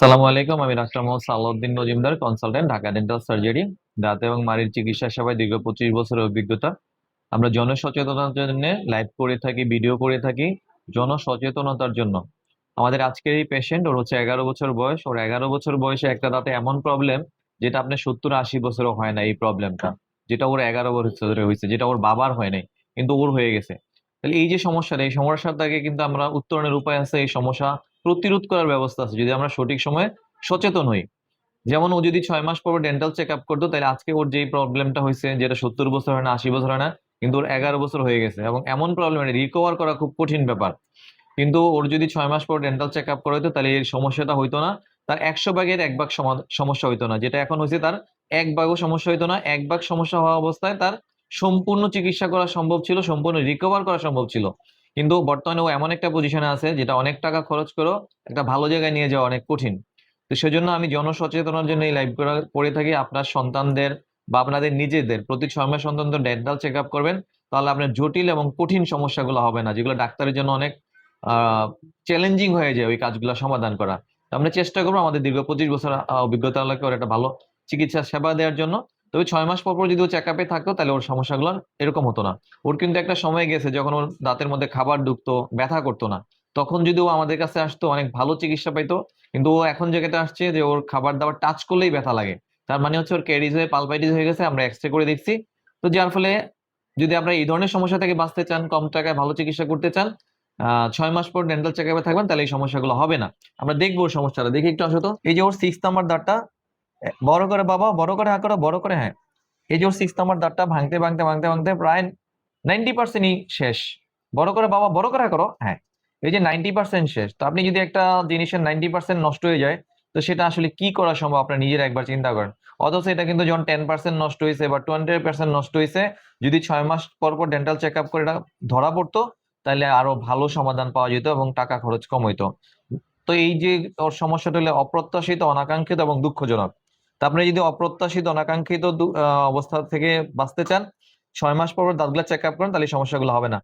সালামু আলাইকুম, আমি doctor Mohammad Salauddin Majumder consultant Dhaka dental surgery দাঁত এবং মাড়ির চিকিৎসা সেবায় দীর্ঘ পঁচিশ বছরের অভিজ্ঞতা। আমরা জনসচেতনতার জন্য লাইভ করে থাকি ভিডিও করে থাকি জনসচেতনতার জন্য। আমাদের আজকের এই পেশেন্ট ওর হচ্ছে এগারো বছর বয়স। ওর এগারো বছর বয়সে একটা দাঁতে এমন প্রবলেম যেটা আপনার সত্তর আশি বছরও হয় না এই প্রবলেমটা যেটা ওর এগারো বছরে হয়েছে, যেটা ওর বাবার হয় নাই, কিন্তু ওর হয়ে গেছে। তাহলে এই যে সমস্যাটা, এই সমস্যাটাকে কিন্তু আমরা উত্তরণের উপায় আছে, এই সমস্যা প্রতিরোধ করার ব্যবস্থা আছে, যদি আমরা সঠিক সময়ে সচেতন হই। যেমন ও যদি ছয় মাস পর ডেন্টাল চেক আপ করতো, তাহলে আজকে ওর যেই প্রবলেমটা হয়েছে, যেটা সত্তর বছর হয় না, আশি বছর হয় না, কিন্তু ওর এগারো বছর হয়ে গেছে। এবং এমন প্রবলেম রিকভার করা খুব কঠিন ব্যাপার। কিন্তু ওর যদি ছয় মাস পর ডেন্টাল চেক আপ করা হতো তাহলে এই সমস্যাটা হইতো না। তার একশো ভাগের এক ভাগ সমা- সমস্যা হইতো না। যেটা এখন হয়েছে, তার এক ভাগও সমস্যা হইতো না। এক ভাগ সমস্যা হওয়া অবস্থায় তার সম্পূর্ণ চিকিৎসা করা সম্ভব ছিল, সম্পূর্ণ রিকভার করা সম্ভব ছিল। কিন্তু বর্তমানে ও এমন একটা পজিশনে আছে যেটা অনেক টাকা খরচ করেও একটা ভালো জায়গায় নিয়ে যাওয়া অনেক কঠিন। তো সেজন্য আমি জনসচেতনার জন্য এই লাইভ করে থাকি। আপনার সন্তানদের বা আপনাদের নিজেদের প্রতি ছয় মাস অন্তর ডেন্টাল চেক আপ করবেন, তাহলে আপনার জটিল এবং কঠিন সমস্যাগুলো হবে না, যেগুলো ডাক্তারের জন্য অনেক চ্যালেঞ্জিং হয়ে যায় ওই কাজগুলো সমাধান করা। আমরা চেষ্টা করব আমাদের দীর্ঘ পঁচিশ বছর অভিজ্ঞতা ওর একটা ভালো চিকিৎসা সেবা দেওয়ার জন্য। তবে ছয় মাস পর পর যদি ও চেক আপে থাকতো, তাহলে ওর সমস্যাগুলো এরকম হতো না। ওর কিন্তু একটা সময় গেছে যখন ওর দাঁতের মধ্যে খাবার ঢুকতো, ব্যথা করতো না। তখন যদি ও আমাদের কাছে আসতো, অনেক ভালো চিকিৎসা পাইতো, কিন্তু ও এখন যেটা আসছে যে ওর খাবার দাবার টাচ করলেই ব্যথা লাগে। তার মানে হচ্ছে ওর ক্যারিজ হয়ে পালপাইটিস হয়ে গেছে, আমরা এক্সরে করে দেখছি। তো যার ফলে যদি আপনারা এই ধরনের সমস্যা থেকে বাঁচতে চান, কম টাকায় ভালো চিকিৎসা করতে চান ছয় মাস পর ডেন্টাল চেক থাকবেন, তাহলে এই সমস্যাগুলো হবে না। আমরা দেখব সমস্যাটা। দেখি একটু আসো তো। এই যে ওর সিক্স নাম্বার দাঁতটা বড় করে বাবা, বড় করে হ্যাঁ করো বড় করে হ্যাঁ। এই যে সিক্স নাম্বার দাঁতটা ভাঙতে ভাঙতে ভাঙতে ভাঙতে প্রায় নাইনটি পার্সেন্টই শেষ। বড় করে বাবা, বড় করে হ্যাঁ করো হ্যাঁ। এই যে নাইনটি পার্সেন্ট শেষ। তো আপনি যদি একটা জিনিসের নাইনটি পার্সেন্ট নষ্ট হয়ে যায়, তো সেটা আসলে কি করা সম্ভব? আপনার নিজের একবার চিন্তা করেন। অথচ এটা কিন্তু যখন টেন পার্সেন্ট নষ্ট হয়েছে বা টোয়েন্টি পার্সেন্ট নষ্ট হয়েছে যদি ছয় মাস পর পর ডেন্টাল চেক আপ করে এটা ধরা পড়তো, তাহলে আরও ভালো সমাধান পাওয়া যেত এবং টাকা খরচ কম হইতো। তো এই যে ওর সমস্যাটা হলে অপ্রত্যাশিত, অনাকাঙ্ক্ষিত এবং দুঃখজনক। তা আপনি যদি অপ্রত্যাশিত, অনাকাঙ্ক্ষিত অবস্থা থেকে বাঁচতে চান, ছয় মাস পর দাঁতগুলা চেক আপ করেন, তাহলে সমস্যাগুলো হবে না।